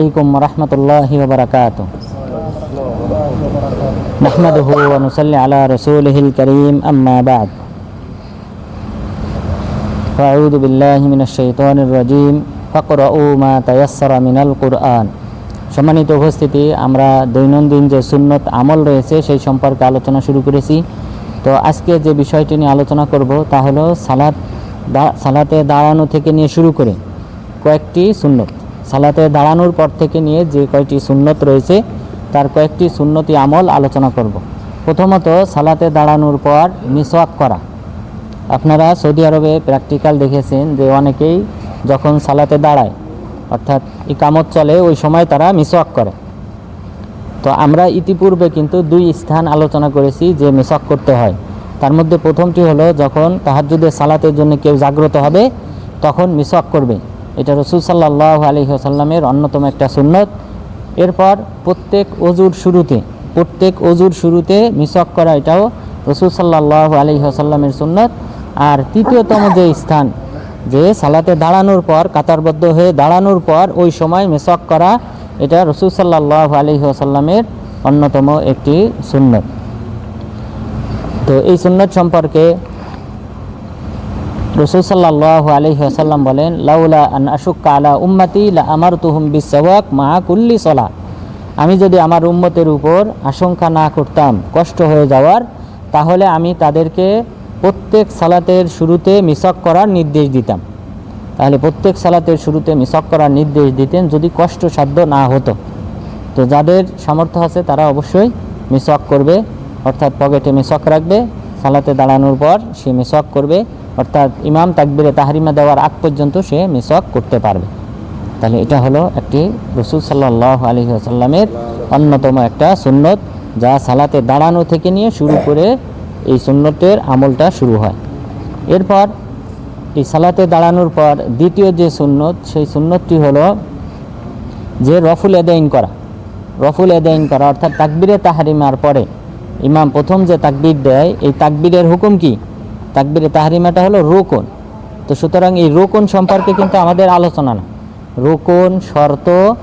عليكم ورحمة الله وبركاته نحمده ونصلي على رسوله الكريم أما بعد فأعوذ بالله من الشيطان الرجيم فقرؤوا ما تيسر من القرآن সম্মানিত উপস্থিতি আমরা দৈনন্দিন যে সুন্নত আমল রয়েছে সেই সম্পর্কে আলোচনা শুরু করেছি তো আজকে যে বিষয়টি নিয়ে আলোচনা করব তা হলো সালাত দা- সালাতে দাঁড়ানো থেকে নিয়ে শুরু করে কয়েকটি সুন্নত সালাতে দাঁড়ানোর পর থেকে নিয়ে যে কয়েকটি সুন্নত রয়েছে, তার কয়েকটি সুন্নতি আমল আলোচনা করব। প্রথমত, সালাতে দাঁড়ানোর পর মিসওয়াক করা। আপনারা সৌদি আরবে প্র্যাকটিক্যাল দেখেছেন যে অনেকেই যখন সালাতে দাঁড়ায়, অর্থাৎ ইকামত চলে, ওই সময় তারা মিসওয়াক করে। তো আমরা ইতিপূর্বে কিন্তু দুই স্থান আলোচনা করেছি যে মিসওয়াক করতে হয়। তার মধ্যে প্রথমটি হলো, যখন তাহাজ্জুদের সালাতের জন্য কেউ জাগ্রত হবে, তখন মিসওয়াক করবে। এটা রসুল সাল্লাহ আলী আসাল্লামের অন্যতম একটা সুন্নত। এরপর প্রত্যেক অজুর শুরুতে, প্রত্যেক অজুর শুরুতে মিসওয়াক করা এটাও রসুল সাল্লাহ আলী আসাল্লামের সুন্নত। আর তৃতীয়তম যে স্থান, যে সালাতে দাঁড়ানোর পর, কাতারবদ্ধ হয়ে দাঁড়ানোর পর ওই সময় মেসক করা, এটা রসুল সাল্লাহ আলী আসাল্লামের অন্যতম একটি সুন্নত। তো এই সুন্নত সম্পর্কে রসুল সাল্লাহ আলী আসাল্লাম বলেন, লাউলা আন আশুক্কা আলা উম্মাতি, লা আমার তুহুম বিসওয়াক মা কুল্লি সলা। আমি যদি আমার উম্মতের উপর আশঙ্কা না করতাম, কষ্ট হয়ে যাওয়ার, তাহলে আমি তাদেরকে প্রত্যেক সালাতের শুরুতে মিসক করার নির্দেশ দিতাম। তাহলে প্রত্যেক সালাতের শুরুতে মিসক করার নির্দেশ দিতেন যদি কষ্টসাধ্য না হতো। তো যাদের সামর্থ্য আছে তারা অবশ্যই মিসক করবে, অর্থাৎ পকেটে মিসক রাখবে, সালাতে দাঁড়ানোর পর সে মিসক করবে অর্থাৎ ইমাম তাকবিরে তাহারিমা দেওয়ার আগ পর্যন্ত সে মিসক করতে পারবে। তাহলে এটা হলো একটি রসুল সাল্লাহ আলী আসাল্লামের অন্যতম একটা সুন্নত, যা সালাতে দাঁড়ানো থেকে নিয়ে শুরু করে এই সুন্নতের আমলটা শুরু হয়। এরপর এই সালাতে দাঁড়ানোর পর দ্বিতীয় যে সুন্নত, সেই সুন্নতটি হলো যে রফুল এদাইন করা। রফুল এদাইন করা, অর্থাৎ তাকবিরে তাহারিমার পরে ইমাম প্রথম যে তাকবির দেয়, এই তাকবিরের হুকুম কি? তাকবিরে তাহারিমাটা হলো রোকন। তো সুতরাং এই রোকন সম্পর্কে কিন্তু আমাদের আলোচনা না। রোকন, শর্ত,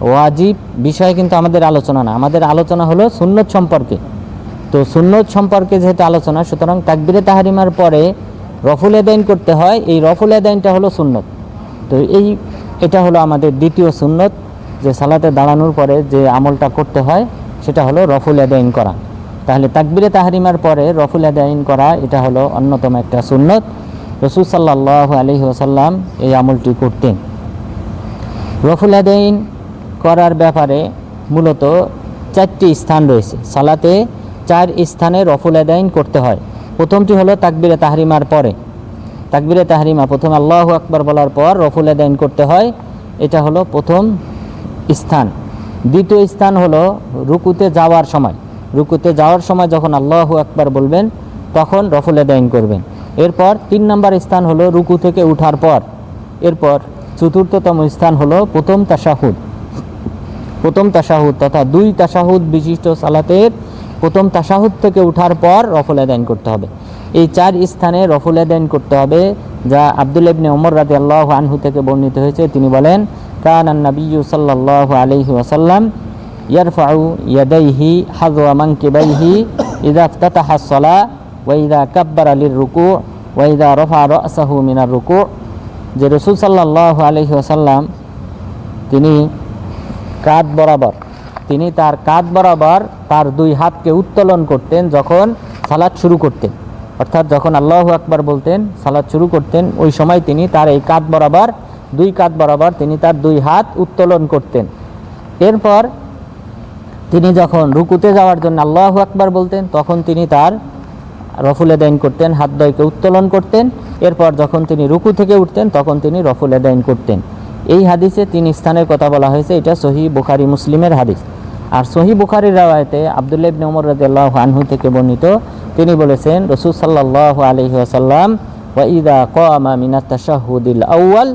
ওয়াজিব বিষয়ে কিন্তু আমাদের আলোচনা না। আমাদের আলোচনা হলো সুন্নত সম্পর্কে। তো সুন্নত সম্পর্কে যেহেতু আলোচনা, সুতরাং তাকবিরে তাহারিমার পরে রফুল এদাইন করতে হয়। এই রফুল এদাইনটা হলো সুন্নত। তো এই, এটা হলো আমাদের দ্বিতীয় সুন্নত, যে সালাতে দাঁড়ানোর পরে যে আমলটা করতে হয়, সেটা হলো রফুল এদাইন করা। তাহলে তাকবিরে তাহারিমার পরে রফুল এদাইন করা, এটা হলো অন্যতম একটা সুন্নত। রসুল সাল্লাহ আলহি ওসাল্লাম এই আমলটি করতেন। রফুল আদাইন করার ব্যাপারে মূলত চারটি স্থান রয়েছে। সালাতে চার স্থানে রফুল আদাইন করতে হয়। প্রথমটি হলো তাকবিরে তাহরিমার পরে। তাকবিরে তাহরিমা প্রথম আল্লাহ আকবর বলার পর রফুল আদাইন করতে হয়। এটা হলো প্রথম স্থান। দ্বিতীয় স্থান হলো রুকুতে যাওয়ার সময়। রুকুতে যাওয়ার সময় যখন আল্লাহ আকবর বলবেন, তখন রফুল আদাইন করবেন। এরপর তিন নম্বর স্থান হলো রুকু থেকে উঠার পর। এরপর চতুর্থতম স্থান হলো প্রথম তাশাহুদ। প্রথম তাশাহুদ তথা দুই তাশাহুদ বিশিষ্ট সালাতের প্রথম তাশাহুদ থেকে উঠার পর রফুল আদাইন করতে হবে। এই চার স্থানে রফুল আদাইন করতে হবে, যা আব্দুল ইবনে ওমর রাজি আল্লাহ আনহু থেকে বর্ণিত হয়েছে। তিনি বলেন কান নবী সাল্লাহ আলহি ওয়াসাল্লাম ইয়ারফাউ ইয়াদাইহি হাজওয়া মানকিবাইহি ইদা ইফতাতাহা সলা ওয়াইদা কাব্বার আলীর রুকু ওয়াইদা রফা রাসাহু মিনার রুকু। যে রসুল সাল্লাহ আলহি ওয়াসাল্লাম তিনি কাঁধ বরাবর, তিনি তার কাঁধ বরাবর তার দুই হাতকে উত্তোলন করতেন যখন সালাদ শুরু করতেন। অর্থাৎ যখন আল্লাহ আকবার বলতেন সালাদ শুরু করতেন, ওই সময় তিনি তার এই কাঁধ বরাবর, দুই কাঁধ বরাবর তিনি তার দুই হাত উত্তোলন করতেন। এরপর তিনি যখন রুকুতে যাওয়ার জন্য আল্লাহ আকবার বলতেন, তখন তিনি তার রফুল এদাইন করতেন, হাত দয়কে উত্তোলন করতেন। এরপর যখন তিনি রুকু থেকে উঠতেন, তখন তিনি রফুল এদাইন করতেন। এই হাদিসে তিন স্থানের কথা বলা হয়েছে, এটা সহি বুখারি মুসলিমের হাদিস। আর সহি বুখারির রাওয়ায়তে আবদুল্লাহ ইবনে ওমর রাদিয়াল্লাহু আনহু থেকে বর্ণিত, তিনি বলেছেন, রসুল সাল্লাল্লাহু আলাইহি ওয়াসাল্লাম, ওয়া ইদা কামা মিনাত তাশাহুদিল আউয়াল,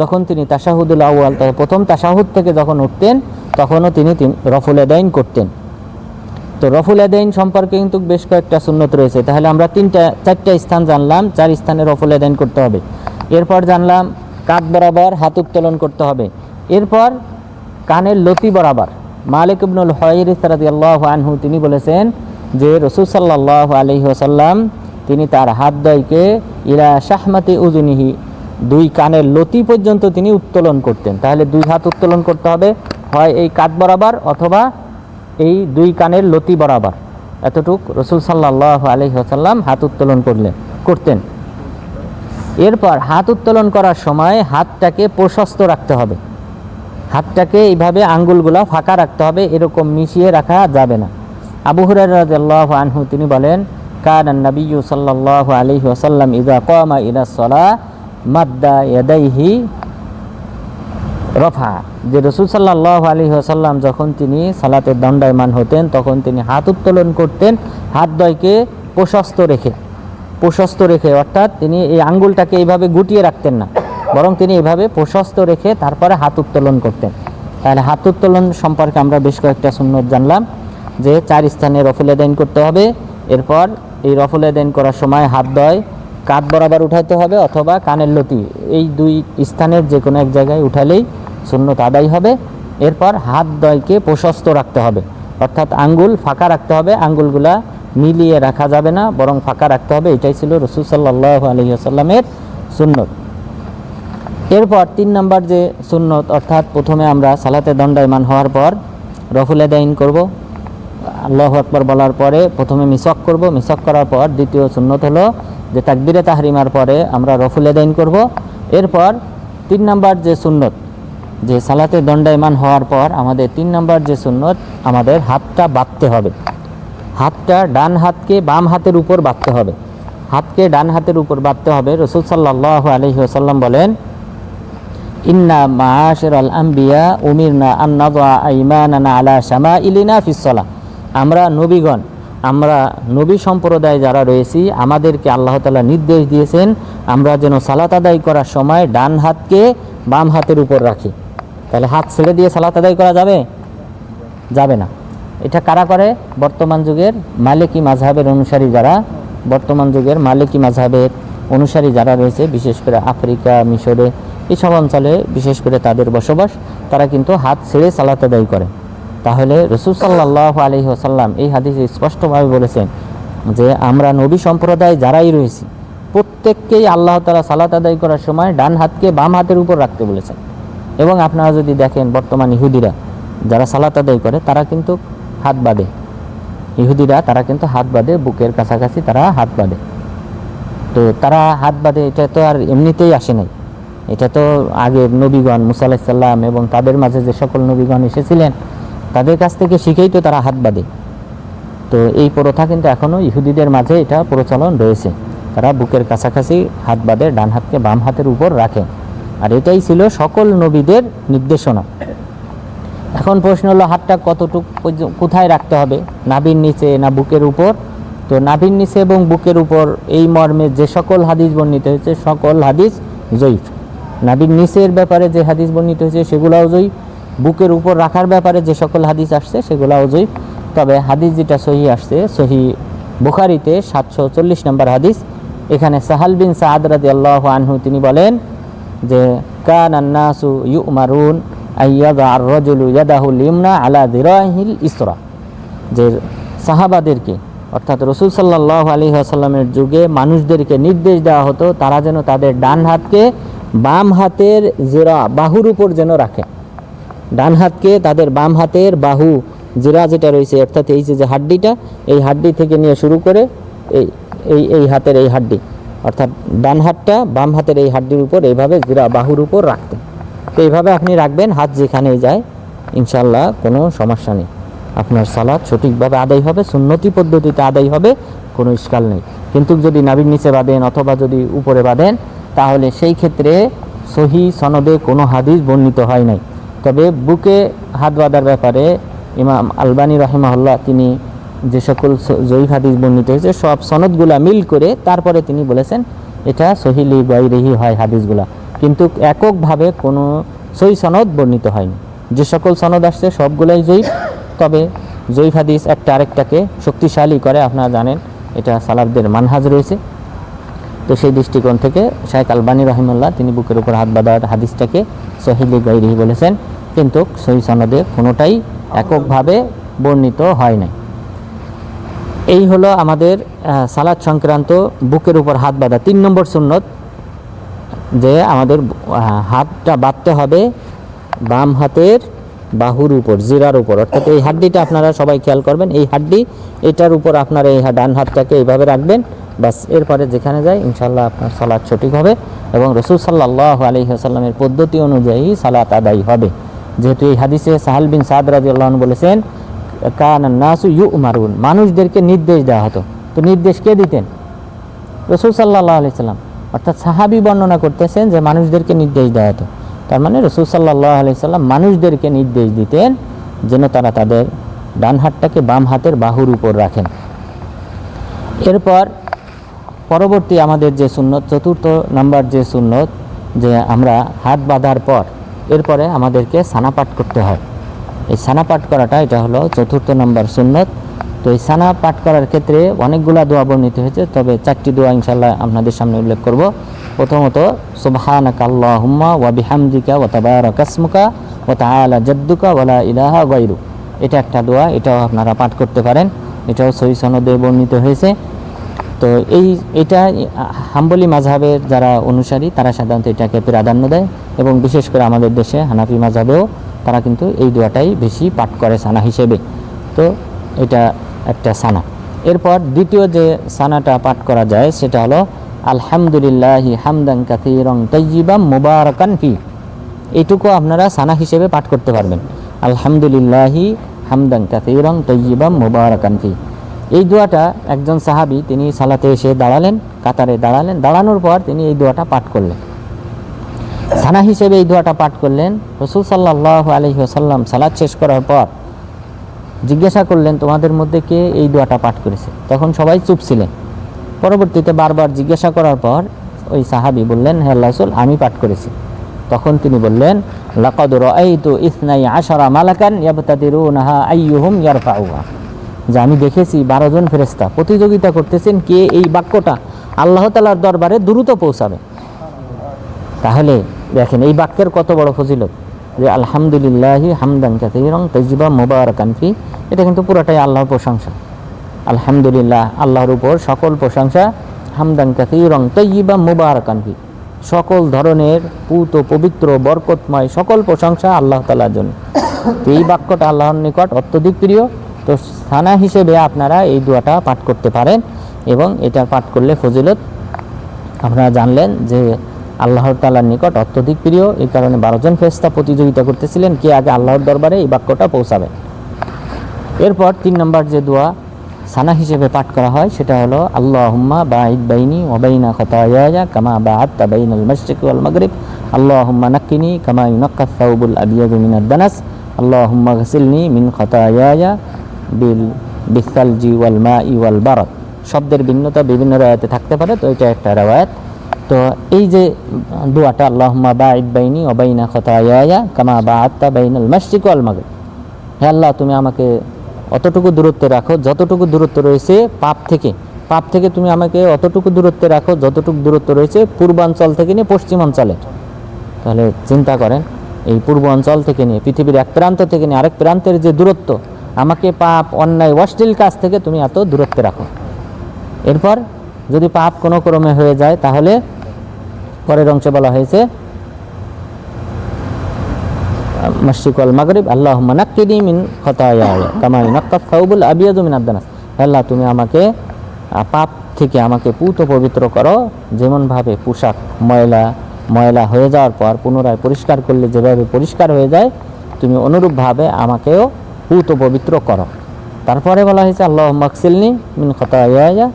যখন তিনি তাশাহুদুল আউয়াল প্রথম তাশাহুদ থেকে যখন উঠতেন তখনও তিনি রফুল আদাইন করতেন। তো রফুল আদাইন সম্পর্কে কিন্তু বেশ কয়েকটা সুন্নত রয়েছে। তাহলে আমরা তিনটা চারটা স্থান জানলাম, চার স্থানে রফুল আদাইন করতে হবে। এরপর জানলাম, কাঁধ বরাবর হাত উত্তোলন করতে হবে। এরপর কানের লতি বরাবর, মালিক ইবনুল হয়রিস রাদিয়াল্লাহু আনহু তিনি বলেছেন যে, রসুল সাল্লাহ আলহি আসাল্লাম তিনি তার হাত দয়কে ইলা শাহমাতি উজুনিহি দুই কানের লতি পর্যন্ত তিনি উত্তোলন করতেন। তাহলে দুই হাত উত্তোলন করতে হবে। হয় এই কাত বরাবর অথবা এই দুই কানের লতি বরাবর। এতটুক রসুল সাল্লাহ আলহি আসাল্লাম হাত উত্তোলন করলেন করতেন। এরপর হাত উত্তোলন করার সময় হাতটাকে প্রশস্ত রাখতে হবে। হাতটাকে এইভাবে আঙ্গুলগুলো ফাঁকা রাখতে হবে, এরকম মিশিয়ে রাখা যাবে না। আবু হুরাহ আনহু তিনি বলেন, কান নবী সাল্লাহ আলহি আসাল্লাম ইদা কমা ইলা সলা মাদ্দা রফা, যে রসুল সাল্লাহ আলী আসাল্লাম যখন তিনি সালাতের দণ্ডায়মান হতেন, তখন তিনি হাত উত্তোলন করতেন, হাত দয়কে প্রশস্ত রেখে প্রশস্ত রেখে, অর্থাৎ তিনি এই আঙ্গুলটাকে এইভাবে গুটিয়ে রাখতেন না, বরং তিনি এভাবে প্রশস্ত রেখে তারপরে হাত উত্তোলন করতেন। তাহলে হাত উত্তোলন সম্পর্কে আমরা বেশ কয়েকটা সুন্নত জানলাম, যে চার স্থানে রফুলে দেন করতে হবে, এরপর এই রফুলে দেন করার সময় হাত দয় কাঁধ বরাবর উঠাইতে হবে অথবা কানের লতি। এই দুই স্থানের যে কোনো এক জায়গায় উঠালেই সুন্নত আদায় হবে। এরপর হাত দয়কে প্রশস্ত রাখতে হবে। অর্থাৎ আঙ্গুল ফাঁকা রাখতে হবে। আঙ্গুলগুলা মিলিয়ে রাখা যাবে না, বরং ফাঁকা রাখতে হবে। এটাই ছিল রসুল সাল্লাহ আলহিহাসাল্লামের সুন্নত। এরপর তিন নম্বর যে সুন্নত, অর্থাৎ প্রথমে আমরা সালাতে দণ্ডায়মান হওয়ার পর রফুল আদাইন করব। আল্লাহ আকবর বলার পরে প্রথমে মিসক করব। মিসক করার পর দ্বিতীয় সুন্নত হলো যে তাকবিরে তাহরিমার পরে আমরা রফুল আদাইন করব। এরপর তিন নম্বর যে সুন্নত, যে সালাতে দণ্ডায়মান হওয়ার পর আমাদের তিন নম্বর যে সুন্নত, আমাদের হাতটা বাঁধতে হবে। হাতটা ডান হাতকে বাম হাতের উপর বাঁধতে হবে। হাতকে ডান হাতের উপর বাঁধতে হবে। রসুল সাল্লাহ আলহি আসাল্লাম বলেন, ইন্না মাআশির আল আম্বিয়া উমিরনা আন্নাদা আইমানানা আলা শামা ইলিনা ফিসলা আমরা নবীগণ আমরা নবী সম্প্রদায় যারা রয়েছি, আমাদেরকে আল্লাহ তালা নির্দেশ দিয়েছেন, আমরা যেন সালাত আদায় করার সময় ডান হাতকে বাম হাতের উপর রাখি। তাহলে হাত ছেড়ে দিয়ে সালাত আদায় করা যাবে? যাবে না। এটা কারা করে? বর্তমান যুগের মালিকি মাঝহাবের অনুসারী যারা, বর্তমান যুগের মালিকি মাঝহাবের অনুসারী যারা রয়েছে, বিশেষ করে আফ্রিকা, মিশরে এইসব অঞ্চলে বিশেষ করে তাদের বসবাস, তারা কিন্তু হাত ছেড়ে সালাত আদায় করে। তাহলে রসুল সাল্লাহ আলহি আসাল্লাম এই হাদিসে স্পষ্টভাবে বলেছেন যে আমরা নবী সম্প্রদায় যারাই রয়েছি, প্রত্যেককেই আল্লাহ তালা সালাত আদায় করার সময় ডান হাতকে বাম হাতের উপর রাখতে বলেছেন। এবং আপনারা যদি দেখেন বর্তমান ইহুদিরা যারা সালাত আদায় করে, তারা কিন্তু হাত বাঁধে। ইহুদিরা, তারা কিন্তু হাত বাঁধে, বুকের কাছাকাছি তারা হাত বাঁধে। তো তারা হাত বাঁধে, এটা তো আর এমনিতেই আসে নাই। এটা তো আগে নবীগণ মুসা আলাহিসাল্লাম এবং তাদের মাঝে যে সকল নবীগণ এসেছিলেন তাদের কাছ থেকে শিখেই তো তারা হাত বাঁধে। তো এই প্রথা কিন্তু এখনও ইহুদিদের মাঝে এটা প্রচলন রয়েছে। তারা বুকের কাছাকাছি হাত বাঁধে, ডান হাতকে বাম হাতের উপর রাখে। আর এটাই ছিল সকল নবীদের নির্দেশনা। এখন প্রশ্ন হলো, হাতটা কতটুক কোথায় রাখতে হবে? নাভির নিচে না বুকের উপর? তো নাভির নিচে এবং বুকের উপর এই মর্মে যে সকল হাদিস বর্ণিত হয়েছে, সকল হাদিস জয়ীফ। নাভির নিচের ব্যাপারে যে হাদিস বর্ণিত হয়েছে, সেগুলোও জয়ীফ। বুকের উপর রাখার ব্যাপারে যে সকল হাদিস আসছে সেগুলাও জয়ীফ তবে হাদিস যেটা সহি আসছে, সহি বুখারিতে সাতশো চল্লিশ নম্বর হাদিস। এখানে সাহাল বিন সাদ রাদি আল্লাহ আনহু, তিনি বলেন যে, কান আন্নাসু ইউ মারুন ইয়াদাহুল ইমনা আলা দিরাহিল ইসরা। যে সাহাবাদেরকে, অর্থাৎ রসুল সাল্লাহ আলী আসাল্লামের যুগে মানুষদেরকে নির্দেশ দেওয়া হতো, তারা যেন তাদের ডান হাতকে বাম হাতের জেরা বাহুর উপর যেন রাখে। ডান হাতকে তাদের বাম হাতের বাহু জিরা যেটা রয়েছে, অর্থাৎ এই যে হাড্ডিটা, এই হাড্ডি থেকে নিয়ে শুরু করে এই এই এই হাতের এই হাড্ডি। অর্থাৎ ডান হাতটা বাম হাতের এই হাড্ডির উপর এইভাবে জিরা বাহুর উপর রাখতে। তো এইভাবে আপনি রাখবেন, হাত যেখানেই যায় ইনশাল্লাহ কোনো সমস্যা নেই। আপনার সালাদ সঠিকভাবে আদায় হবে, সুন্নতি পদ্ধতিতে আদায় হবে, কোনো ইস্কাল নেই। কিন্তু যদি নাবির নিচে বাঁধেন অথবা যদি উপরে বাঁধেন, তাহলে সেই ক্ষেত্রে সহি সনদে কোনো হাদিস বর্ণিত হয় নাই। তবে বুকে হাত বাঁধার ব্যাপারে ইমাম আলবানী রহিমাহুল্লাহ তিনি যে সকল জয়ীফ হাদিস বর্ণিত হয়েছে, সব সনদগুলা মিল করে তারপরে তিনি বলেছেন, এটা সহিলি গাইরেহি হয় হাদিসগুলা। কিন্তু এককভাবে কোনো সই সনদ বর্ণিত হয়নি। যে সকল সনদ আসছে, সবগুলাই জয়ীফ। তবে জয়ীফ হাদিস একটা আরেকটাকে শক্তিশালী করে, আপনারা জানেন, এটা সালাফদের মানহাজ রয়েছে। তো সেই দৃষ্টিকোণ থেকে শাহেখ আলবানী রহিমুল্লাহ তিনি বুকের উপর হাত বাঁধার হাদিসটাকে সহিলি গাইরিহি বলেছেন, কিন্তু সহি সনদে কোনোটাই এককভাবে বর্ণিত হয় নাই। এই হলো আমাদের সালাদ সংক্রান্ত বুকের উপর হাত বাঁধা তিন নম্বর সুন্নত, যে আমাদের হাতটা বাঁধতে হবে বাম হাতের বাহুর উপর, জিরার উপর। অর্থাৎ এই হাড্ডিটা আপনারা সবাই খেয়াল করবেন, এই হাড্ডি, এটার উপর আপনারা এই ডান হাতটাকে এইভাবে রাখবেন বাস, এরপরে যেখানে যায় ইনশাল্লাহ আপনার সালাদ সঠিক হবে এবং রসুল সাল্লাহ আলহিহাসাল্লামের পদ্ধতি অনুযায়ী সালাত আদায় হবে। যেহেতু এই হাদিসে সাহাল বিন সাদ রাজি আল্লাহ বলেছেন, কান নাসু ইউ মারুন মানুষদেরকে নির্দেশ দেওয়া হতো। তো নির্দেশ কে দিতেন? রসুল সাল্লাহ আলাইসাল্লাম অর্থাৎ সাহাবি বর্ণনা করতেছেন যে মানুষদেরকে নির্দেশ দেওয়া হতো। তার মানে রসুল সাল্লাহ আলাইসাল্লাম মানুষদেরকে নির্দেশ দিতেন যেন তারা তাদের ডান হাতটাকে বাম হাতের বাহুর উপর রাখেন। এরপর পরবর্তী আমাদের যে সুন্নত, চতুর্থ নাম্বার যে সুন্নত, যে আমরা হাত বাঁধার পর, এরপরে আমাদেরকে সানা পাঠ করতে হয়। এই সানা পাঠ করাটা, এটা হলো চতুর্থ নম্বর সুন্নত। তো এই সানা পাঠ করার ক্ষেত্রে অনেকগুলা দোয়া বর্ণিত হয়েছে, তবে চারটি দোয়া ইনশাল্লাহ আপনাদের সামনে উল্লেখ করব। প্রথমত, সুবহানাকা আল্লাহুম্মা ওয়া বিহামদিকা ওয়া তাবারাকাসমুকা ওয়া তাআলা জাদ্দুকা ওয়ালা ইলাহা গায়রু এটা একটা দোয়া, এটাও আপনারা পাঠ করতে পারেন। এটাও সহি সনদে বর্ণিত হয়েছে। তো এই, এটা হাম্বলি মাঝহাবের যারা অনুসারী, তারা সাধারণত এটাকে প্রাধান্য দেয় এবং বিশেষ করে আমাদের দেশে হানাফি মাঝহাবেও তারা কিন্তু এই দোয়াটাই বেশি পাঠ করে সানা হিসেবে। তো এটা একটা সানা। এরপর দ্বিতীয় যে সানাটা পাঠ করা যায়, সেটা হলো, আলহামদুলিল্লাহ হামদান কাথিরং তৈজিবাম মুবারকান ফি। এইটুকু আপনারা সানা হিসেবে পাঠ করতে পারবেন। আলহামদুলিল্লাহি হামদান কাথিরং তৈজিবাম মুবারকান ফি। এই দোয়াটা একজন সাহাবি তিনি সালাতে এসে দাঁড়ালেন, কাতারে দাঁড়ালেন। দাঁড়ানোর পর তিনি এই দোয়াটা পাঠ করলেন। সানা হিসেবে এই দোয়াটা পাঠ করলেন। রসুল সাল্লাহ আলহি আসাল্লাম সালাদ শেষ করার পর জিজ্ঞাসা করলেন, তোমাদের মধ্যে কে এই দোয়াটা পাঠ করেছে? তখন সবাই চুপ ছিলেন। পরবর্তীতে বারবার জিজ্ঞাসা করার পর ওই সাহাবি বললেন, হে আল্লাহ রসুল, আমি পাঠ করেছি। তখন তিনি বললেন, লাকাদ রাআইতু ইসনাই আশারা মালাকান ইয়াবতাদিরুনাহা আইয়ুহুম ইয়ারফাউহা। যে আমি দেখেছি বারো জন ফেরেস্তা প্রতিযোগিতা করতেছেন কে এই বাক্যটা আল্লাহ তালার দরবারে দ্রুত পৌঁছাবে। তাহলে দেখেন এই বাক্যের কত বড় ফজিলত যে আলহামদুলিল্লাহি হামদান কাসীরান তাইয়িবা মুবারাকান ফি, এটা কিন্তু পুরোটাই আল্লাহর প্রশংসা। আলহামদুলিল্লাহ, আল্লাহর উপর সকল প্রশংসা হামদান কাসীরান তাইয়িবা মুবারাকান ফি। সকল ধরনের পুত, পবিত্র, বরকতময় সকল প্রশংসা আল্লাহ তালার জন্য। এই বাক্যটা আল্লাহর নিকট অত্যধিক প্রিয়। তো সানা হিসেবে আপনারা এই দোয়াটা পাঠ করতে পারেন এবং এটা পাঠ করলে ফজিলত। আপনারা জানলেন যে আল্লাহর তালার নিকট অত্যধিক প্রিয়, এই কারণে বারোজন ফেস্তা প্রতিযোগিতা করতেছিলেন, কে আগে আল্লাহর দরবারে এই বাক্যটা পৌঁছাবে। এরপর তিন নম্বর যে দোয়া সানা হিসেবে পাঠ করা হয়, সেটা হলো আল্লাহ হুম্মা বা ইদ বাইনি ওবাইনা খতায়া কামা বাআত তাবাইন আল মাশরিক ওয়াল মাগরিব। আল্লাহ হুম্মা নাক্কিনি কামা ইউনাক্কা সাউবুল আবিয়াদু মিনাদ আল্লাহ হুম্মা গসিলনি মিন খতায়া বিল, বিসালজি ওয়াল মাই ওয়াল বারদ। শব্দের ভিন্নতা বিভিন্ন রায়াতে থাকতে পারে, তো এটা একটা রায়াত। তো এই যে দোয়াটা, আল্লাহুম্মা বাঈদ বাইনি ওবাইনা খতায়া কামা বাআত বাইনাল মাশরিক ওয়াল মাগরিব। হে আল্লাহ, তুমি আমাকে অতটুকু দূরত্বে রাখো, যতটুকু দূরত্ব রয়েছে পাপ থেকে। পাপ থেকে তুমি আমাকে অতটুকু দূরত্বে রাখো, যতটুকু দূরত্ব রয়েছে পূর্বাঞ্চল থেকে নিয়ে পশ্চিমাঞ্চলে। তাহলে চিন্তা করেন, এই পূর্ব অঞ্চল থেকে নিয়ে, পৃথিবীর এক প্রান্ত থেকে নিয়ে আরেক প্রান্তের যে দূরত্ব আমাকে পাপ, অন্যায়, অশ্লীল কাজ থেকে তুমি এত দূরত্বে রাখো। এরপর যদি পাপ কোনো ক্রমে হয়ে যায়, তাহলে পরের অংশে বলা হয়েছে, মশরিক আল মাগরিব আল্লাহ নাক্কিনি মিন খতায়া কামা নাক্কাত সাউবুল আল্লাহ, তুমি আমাকে পাপ থেকে আমাকে পুত পবিত্র করো। যেমনভাবে পোশাক ময়লা ময়লা হয়ে যাওয়ার পর পুনরায় পরিষ্কার করলে যেভাবে পরিষ্কার হয়ে যায়, তুমি অনুরূপভাবে আমাকেও পুত পবিত্র কর। তারপরে বলা হয়েছে আল্লাহ মাকসিলনি মিন খতায়া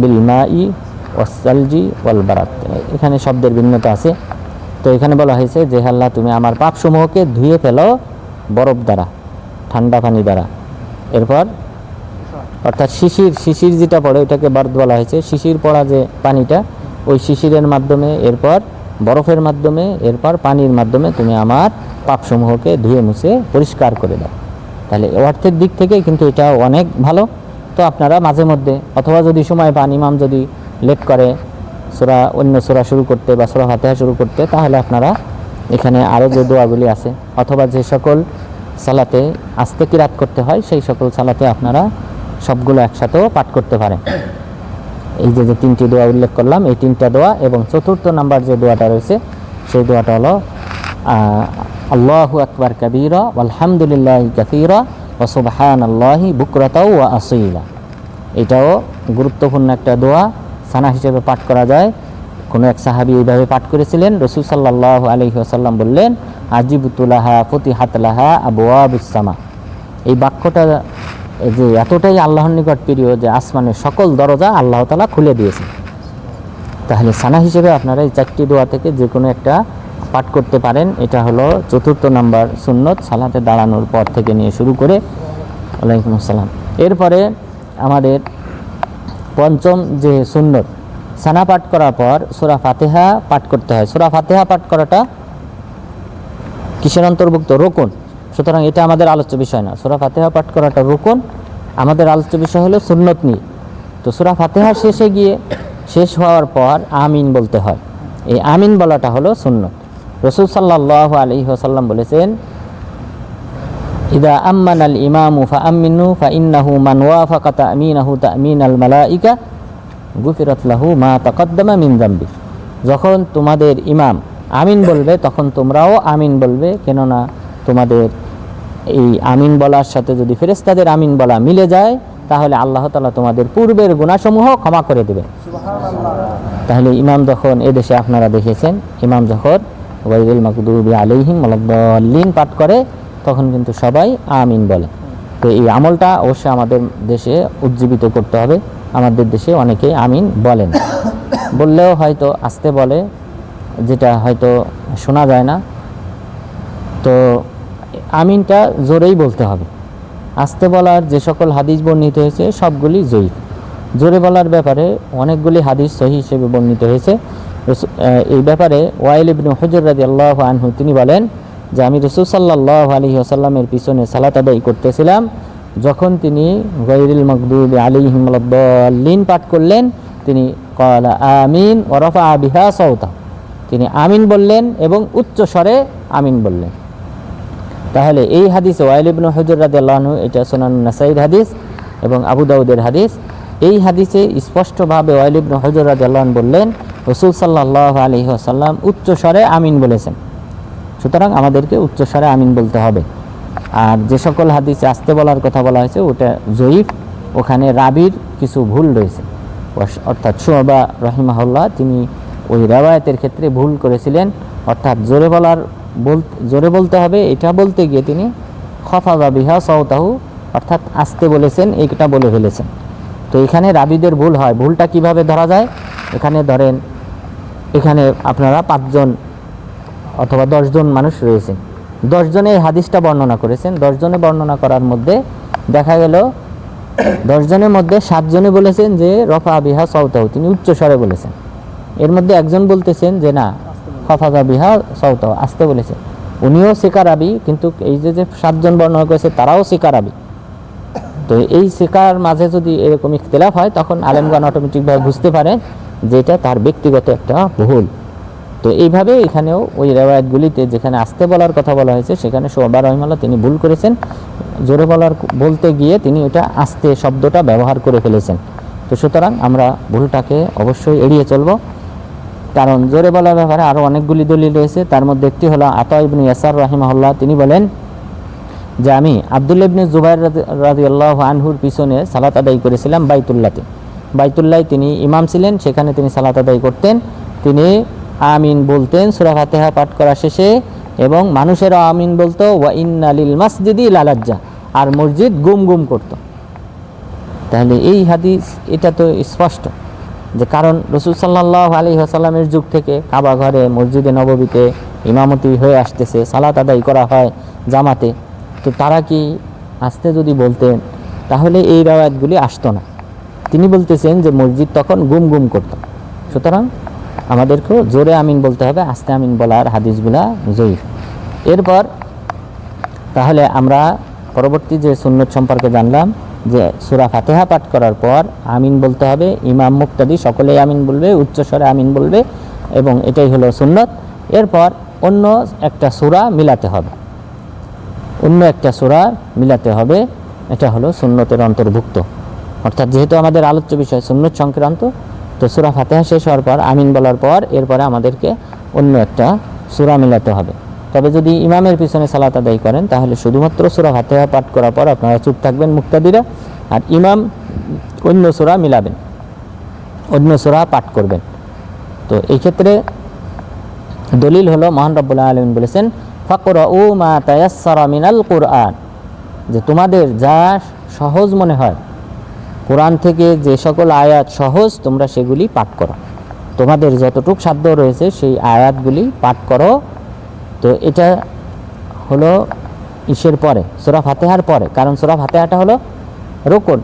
বিল মাই ওয়াসালজি ওয়াল বারাত এখানে শব্দের ভিন্নতা আছে। তো এখানে বলা হয়েছে যে, আল্লাহ, তুমি আমার পাপসমূহকে ধুয়ে ফেলো বরফ দ্বারা, ঠান্ডা পানি দ্বারা। এরপর, অর্থাৎ শিশির শিশির যেটা পড়ে, ওইটাকে বারদ বলা হয়েছে। শিশির পড়া যে পানিটা, ওই শিশিরের মাধ্যমে, এরপর বরফের মাধ্যমে, এরপর পানির মাধ্যমে তুমি আমার পাপসমূহকে ধুয়ে মুছে পরিষ্কার করে দাও। তাহলে অর্থের দিক থেকে কিন্তু এটা অনেক ভালো। তো আপনারা মাঝে মধ্যে, অথবা যদি সময় পান, ইমাম যদি লেট করে, সোরা, অন্য সোরা শুরু করতে বা সোরা ফাতেহা শুরু করতে, তাহলে আপনারা এখানে আরও যে দোয়াগুলি আছে, অথবা যে সকল সালাতে আস্তে কিরাত করতে হয়, সেই সকল সালাতে আপনারা সবগুলো একসাথেও পাঠ করতে পারেন। এই যে যে তিনটি দোয়া উল্লেখ করলাম, এই তিনটা দোয়া এবং চতুর্থ নাম্বার যে দোয়াটা রয়েছে, সেই দোয়াটা হলো আল্লাহু আকবার কাবীরা আলহামদুলিল্লাহ কাসীরা ওয়া সুবহান আল্লাহি বুকরাতাও ওয়া আসীলা। এটাও গুরুত্বপূর্ণ একটা দোয়া, সানা হিসেবে পাঠ করা যায়। কোনো এক সাহাবি এইভাবে পাঠ করেছিলেন, রসুল সাল্লাহ আলহি আসাল্লাম বললেন, আজিবুতুলাহা ফতিহাতলাহা আবুয়াবুসামা এই বাক্যটা যে এতটাই আল্লাহর নিকট প্রিয় যে আসমানের সকল দরজা আল্লাহ তালা খুলে দিয়েছে তাহলে সানা হিসেবে আপনারা এই চারটি দোয়া থেকে যে কোনো একটা পাঠ করতে পারেন। এটা হলো চতুর্থ নাম্বার সুন্নত, সালাতে দাঁড়ানোর পর থেকে নিয়ে শুরু করে। ওয়ালাইকুম আসসালাম। এরপরে আমাদের পঞ্চম যে সুন্নত, সানা পাঠ করার পর সোরা ফাতেহা পাঠ করতে হয়। সোরা ফাতেহা পাঠ করাটা কিসের অন্তর্ভুক্ত? রোকন। সুতরাং এটা আমাদের আলোচ্য বিষয় না। সোরা ফাতেহা পাঠ করাটা রোকন। আমাদের আলোচ্য বিষয় হলো সুন্নত নিয়ে। তো সোরা ফাতেহা শেষে গিয়ে শেষ হওয়ার পর আমিন বলতে হয়। এই আমিন বলাটা হলো সুন্নত। রসুল সাল্লাহ আলী সাল্লাম বলেছেন ইদা আম্মান আল ইমামু ফা আমিনু ফা ইন্নাহু মান ওয়াফাকা তামিনাহু তামিন আল মালাইকা গুফিরাত লাহু মা তাকদ্দামা মিন জাম্বি যখন তোমাদের ইমাম আমিন বলবে তখন তোমরাও আমিন বলবে কেননা তোমাদের এই আমিন বলার সাথে যদি ফেরেস্তাদের আমিন বলা মিলে যায় তাহলে আল্লাহ তালা তোমাদের পূর্বের গুণাসমূহ ক্ষমা করে দেবে তাহলে ইমাম যখন এদেশে আপনারা দেখেছেন ইমাম যখন ওয়াইদুল মাকদুবি আলিহিম মালাদ্দিন পাঠ করে, তখন কিন্তু সবাই আমিন বলে। তো এই আমলটা অবশ্যই আমাদের দেশে উজ্জীবিত করতে হবে। আমাদের দেশে অনেকেই আমিন বলেন। বললেও হয়তো আসতে বলে, যেটা হয়তো শোনা যায় না। তো আমিনটা জোরেই বলতে হবে। আসতে বলার যে সকল হাদিস বর্ণিত হয়েছে, সবগুলি জয়ী জোরে বলার ব্যাপারে অনেকগুলি হাদিস সহি হিসেবে বর্ণিত হয়েছে। এই ব্যাপারে ওয়াইল ইবনু হজর রাজি আল্লাহ আনহু, তিনি বলেন যে, আমি রসুল সাল্লাহ আলী আসাল্লামের পিছনে সালাত আদায় করতেছিলাম। যখন তিনি গৈরুল মকদুব আলী হিমলিন পাঠ করলেন, তিনি কলা আমিন ওরফা আবিহা সৌতা তিনি আমিন বললেন এবং উচ্চ স্বরে আমিন বললেন। তাহলে এই হাদিসে ওয়াইল ইবনু হজর রাদিয়াল্লাহু এটা সোনান নাসাইর হাদিস এবং আবু দাউদের হাদিস। এই হাদিসে স্পষ্টভাবে ওয়াইল ইবনু হজর রাদিয়াল্লাহু বললেন রসুল সাল্লাহ আলহি আসাল্লাম উচ্চ স্বরে আমিন বলেছেন। সুতরাং আমাদেরকে উচ্চ স্বরে আমিন বলতে হবে। আর যে সকল হাদিসে আসতে বলার কথা বলা হয়েছে, ওটা জয়ীফ, ওখানে রাবির কিছু ভুল রয়েছে। অর্থাৎ সোহবা রহিমাহুল্লাহ, তিনি ওই রেওয়ায়তের ক্ষেত্রে ভুল করেছিলেন। অর্থাৎ জোরে বলার বল, জোরে বলতে হবে, এটা বলতে গিয়ে তিনি খফাবা বিহা সৌতাহু অর্থাৎ আসতে বলেছেন, এইটা বলে ফেলেছেন। তো এখানে রাবিদের ভুল হয়। ভুলটা কীভাবে ধরা যায়? এখানে ধরেন এখানে আপনারা পাঁচজন অথবা দশজন মানুষ রয়েছে। দশজনে এই হাদিসটা বর্ণনা করেছেন। দশজনে বর্ণনা করার মধ্যে দেখা গেল, দশজনের মধ্যে সাতজনে বলেছেন যে, রফা বিহা সৌতাহ তিনি উচ্চ স্বরে বলেছেন। এর মধ্যে একজন বলতেছেন যে, না খফাজা বিহা সৌতাহ আসতে বলেছেন। উনিও শিকারাবি কিন্তু এই যে যে সাতজন বর্ণনা করেছে, তারাও শিকারাবি তো এই শিকার মাঝে যদি এরকম ইখতলাফ হয়, তখন আলেমগান অটোমেটিকভাবে বুঝতে পারেন যে এটা তার ব্যক্তিগত একটা ভুল। তো এইভাবে এখানেও ওই রেওয়ায়তগুলিতে যেখানে আসতে বলার কথা বলা হয়েছে, সেখানে সোহবা রহিমাল্লাহ তিনি ভুল করেছেন। জোরে বলার বলতে গিয়ে তিনি ওটা আস্তে শব্দটা ব্যবহার করে ফেলেছেন। তো সুতরাং আমরা ভুলটাকে অবশ্যই এড়িয়ে চলব। কারণ জোরে বলার ব্যাপারে আরও অনেকগুলি দলিল রয়েছে। তার মধ্যে একটি হলো আতা ইবনু ইয়াসার রাহিমাহুল্লাহ। তিনি বলেন যে, আমি আবদুল্লা ইবনে জুবাইর রাজি আল্লাহ আনহুর পিছনে সালাত আদায় করেছিলাম বাইতুল্লাতে। বাইতুল্লায় তিনি ইমাম ছিলেন, সেখানে তিনি সালাত আদায় করতেন। তিনি আমিন বলতেন, সুরা ফাতেহা পাঠ করা শেষে, এবং মানুষেরা আমিন বলতো, ওয়া ইন্নালিল মাসজিদি লালাজ্জা আর মসজিদ গুম গুম করতো। তাহলে এই হাদিস, এটা তো স্পষ্ট যে কারণ রসুল সাল্লাহ আলী আসাল্লামের যুগ থেকে কাবা ঘরে, মসজিদে নববীতে ইমামতি হয়ে আসতেছে, সালাত আদায় করা হয় জামাতে। তো তারা কি আসতে যদি বলতেন, তাহলে এই রায়াতগুলি আসতো না। তিনি বলতেছেন যে মসজিদ তখন গুম গুম করত। সুতরাং আমাদেরকেও জোরে আমিন বলতে হবে, আস্তে আমিন বলার হাদিসগুলা জয়ী এরপর তাহলে আমরা পরবর্তী যে সুন্নত সম্পর্কে জানলাম, যে সুরা ফাতেহা পাঠ করার পর আমিন বলতে হবে, ইমাম মুক্তাদি সকলেই আমিন বলবে, উচ্চস্বরে আমিন বলবে, এবং এটাই হলো সুন্নত। এরপর অন্য একটা সূরা মিলাতে হবে। অন্য একটা সূরা মিলাতে হবে, এটা হলো সুন্নতের অন্তর্ভুক্ত। অর্থাৎ যেহেতু আমাদের আলোচ্য বিষয় সুন্নত সংক্রান্ত, তো সূরা ফাতেহা শেষ হওয়ার পর, আমিন বলার পর, এরপরে আমাদেরকে অন্য একটা সুরা মিলাতে হবে। তবে যদি ইমামের পিছনে সালাত আদায় করেন, তাহলে শুধুমাত্র সুরা ফাতেহা পাঠ করার পর আপনারা চুপ থাকবেন, মুক্তাদিরা, আর ইমাম অন্য সুরা মিলাবেন, অন্য সূরা পাঠ করবেন। তো এই ক্ষেত্রে দলিল হলো, মহান রব্বুল্লাহ আলমিন বলেছেন ফকর ও মা তায়াসরা মিনাল কোরআন যে তোমাদের যা সহজ মনে হয় কোরআন থেকে যে সকল আয়াত সহজ, তোমরা সেগুলি পাঠ করো। তোমাদের যতটুক সাধ্য রয়েছে সেই আয়াতগুলি পাঠ করো। তো এটা হলো ইসের পরে, সোরা ফাতেহার পরে। কারণ সোরা ফাতেহাটা হলো রোকন।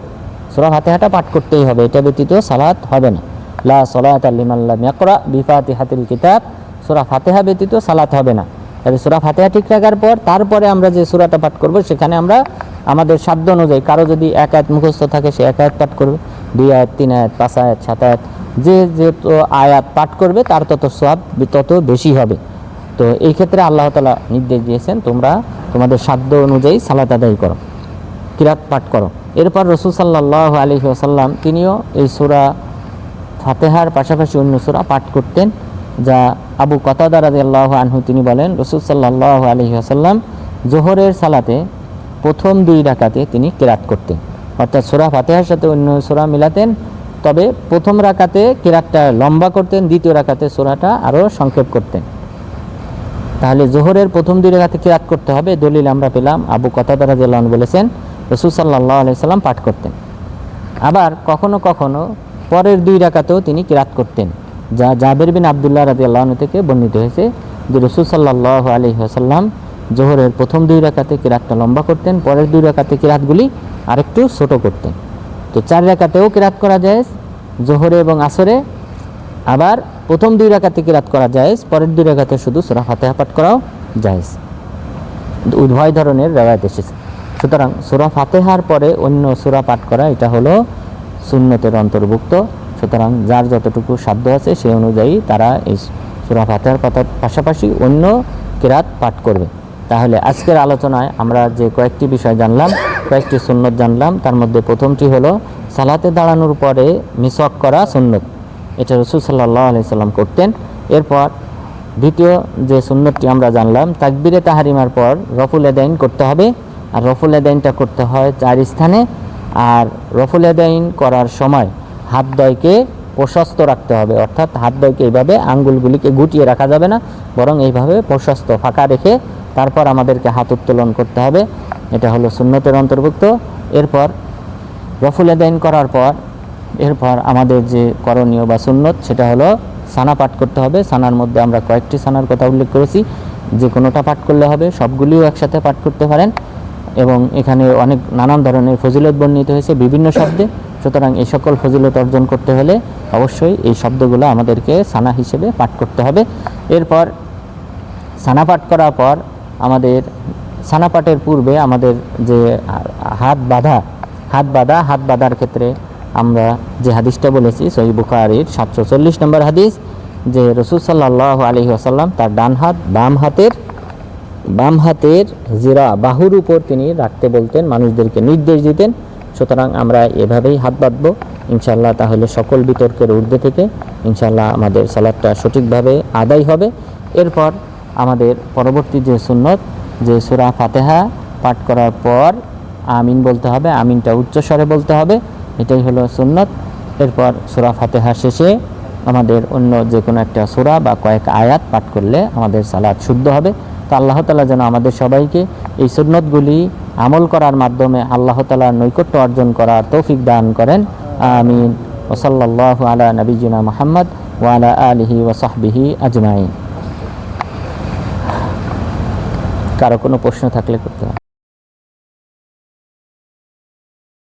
সোরা ফাতেহাটা পাঠ করতেই হবে, এটা ব্যতীত সালাত হবে না। লা সলাত আল্লিমাল্লাম ইয়াকরা বিফাতি হাতিল কিতাব। সোরা ফাতেহা ব্যতীত সালাত হবে না। তবে সোরা ফাতেহা ঠিক রাখার পর তারপরে আমরা যে সুরাটা পাঠ করব, সেখানে আমরা আমাদের সাধ্য অনুযায়ী, কারও যদি এক আয়াত মুখস্থ থাকে, সে এক আয়াত পাঠ করবে। দুই আয়াত, তিন আয়াত, পাঁচ আয়াত, সাত আয়াত, যে যে আয়াত পাঠ করবে, তার তত সব তত বেশি হবে। তো এই ক্ষেত্রে আল্লাহ তালা নির্দেশ দিয়েছেন, তোমরা তোমাদের সাধ্য অনুযায়ী সালাত আদায় করো কিরাত পাঠ করো। এরপর রসুল সাল্লাহ আলী আসাল্লাম তিনিও এই সুরা ফাতেহার পাশাপাশি অন্য সুরা পাঠ করতেন, যা আবু কতাদা রাজি আল্লাহ আনহু, তিনি বলেন, রসুল সাল্লাহ আলী আসাল্লাম জোহরের সালাতে প্রথম দুই রাকাতে তিনি কেরাত করতেন। অর্থাৎ সুরা ফাতেহার সাথে অন্য সোরা মিলাতেন, তবে প্রথম রাকাতে কেরাতটা লম্বা করতেন, দ্বিতীয় রাকাতে সোরাটা আরও সংক্ষেপ করতেন। তাহলে জোহরের প্রথম দুই রেখাতে কিরাত করতে হবে, দলিল আমরা পেলাম, আবু কতাদা রাজিয়াল্লাহ বলেছেন, রসুল সাল্লাহ আলাইসাল্লাম পাঠ করতেন। আবার কখনো কখনো পরের দুই রাকাতেও তিনি কিরাত করতেন। যা জাবের বিন আবদুল্লাহ রাজি আল্লাহ থেকে বর্ণিত হয়েছে যে রসুল সাল্লাহ আলি আসাল্লাম জোহরের প্রথম দুই রাকাতে কিরাতটা লম্বা করতেন, পরের দুই রাকাতে কিরাতগুলি আরেকটু ছোট করতেন। তো চার রাকাতেও কিরাত করা যায় জোহরে এবং আসরে। আবার প্রথম দুই রাকাতে কিরাত করা যায় পরের দুই রাকাতে শুধু সুরা ফাতেহা পাঠ করাও যায় উভয় ধরনের রেওয়ায়ত এসেছে। সুতরাং সুরা ফাতেহার পরে অন্য সুরা পাঠ করা, এটা হলো সুন্নতের অন্তর্ভুক্ত। সুতরাং যার যতটুকু সাধ্য আছে সেই অনুযায়ী তারা এই সুরা ফাতেহার পাতার পাশাপাশি অন্য কিরাত পাঠ করবে। তাহলে আজকের আলোচনায় আমরা যে কয়েকটি বিষয় জানলাম, কয়েকটি সুন্নত জানলাম, তার মধ্যে প্রথমটি হলো সালাতে দাঁড়ানোর পরে মিসক করা সুন্নত। এটা রসুল সাল্লাহ আলি সাল্লাম করতেন। এরপর দ্বিতীয় যে সুন্নতটি আমরা জানলাম, তাকবিরে তাহারিমার পর রফুল এদাইন করতে হবে। আর রফুল এদাইনটা করতে হয় চার স্থানে। আর রফুল এদাইন করার সময় হাত দয়কে প্রশস্ত রাখতে হবে। অর্থাৎ হাত দয়কে এইভাবে আঙ্গুলগুলিকে গুটিয়ে রাখা যাবে না, বরং এইভাবে প্রশস্ত ফাঁকা রেখে তারপর আমাদেরকে হাত উত্তোলন করতে হবে। এটা হলো সুন্নতের অন্তর্ভুক্ত। এরপর রফুল এদাইন করার পর, এরপর আমাদের যে করণীয় বা সুন্নত, সেটা হলো সানা পাঠ করতে হবে। সানার মধ্যে আমরা কয়েকটি সানার কথা উল্লেখ করেছি। যে কোনোটা পাঠ করলে হবে, সবগুলিও একসাথে পাঠ করতে পারেন। এবং এখানে অনেক নানান ধরনের ফজিলত বর্ণিত হয়েছে বিভিন্ন শব্দে। সুতরাং এই সকল ফজিলত অর্জন করতে হলে অবশ্যই এই শব্দগুলো আমাদেরকে সানা হিসেবে পাঠ করতে হবে। এরপর সানা পাঠ করার পর আমাদের সানা পাঠের পূর্বে আমাদের যে হাত বাঁধা হাত বাঁধা, হাত বাঁধার ক্ষেত্রে আমরা যে হাদিসটা বলেছি, সহি বুখারির সাতশো চল্লিশ নম্বর হাদিস, যে রসুল সাল্লাহ আলহি আসাল্লাম তার ডান হাত বাম হাতের বাম হাতের জিরা বাহুর উপর তিনি রাখতে বলতেন, মানুষদেরকে নির্দেশ দিতেন। সুতরাং আমরা এভাবেই হাত বাঁধবো। ইনশাল্লাহ তাহলে সকল বিতর্কের ঊর্ধ্বে থেকে ইনশাল্লাহ আমাদের সালাদটা সঠিকভাবে আদায় হবে। এরপর আমাদের পরবর্তী যে সুন্নত, যে সুরা ফাতেহা পাঠ করার পর আমিন বলতে হবে, আমিনটা উচ্চস্বরে বলতে হবে। এটাই হলো সুন্নত। এরপর সুরা ফাতেহা শেষে আমাদের অন্য যে কোনো একটা সুরা বা কয়েক আয়াত পাঠ করলে আমাদের সালাদ শুদ্ধ হবে। তো আল্লাহ তালা যেন আমাদের সবাইকে এই সুন্নতগুলি আমল করার মাধ্যমে আল্লাহ তালার নৈকট্য অর্জন করার তৌফিক দান করেন। আমিন। ওসল্লাহ আলা নবীজিনা মোহাম্মদ ওয়ালা আলহি ওসাহবিহি আজমাইন। কারও কোনো প্রশ্ন থাকলে করতে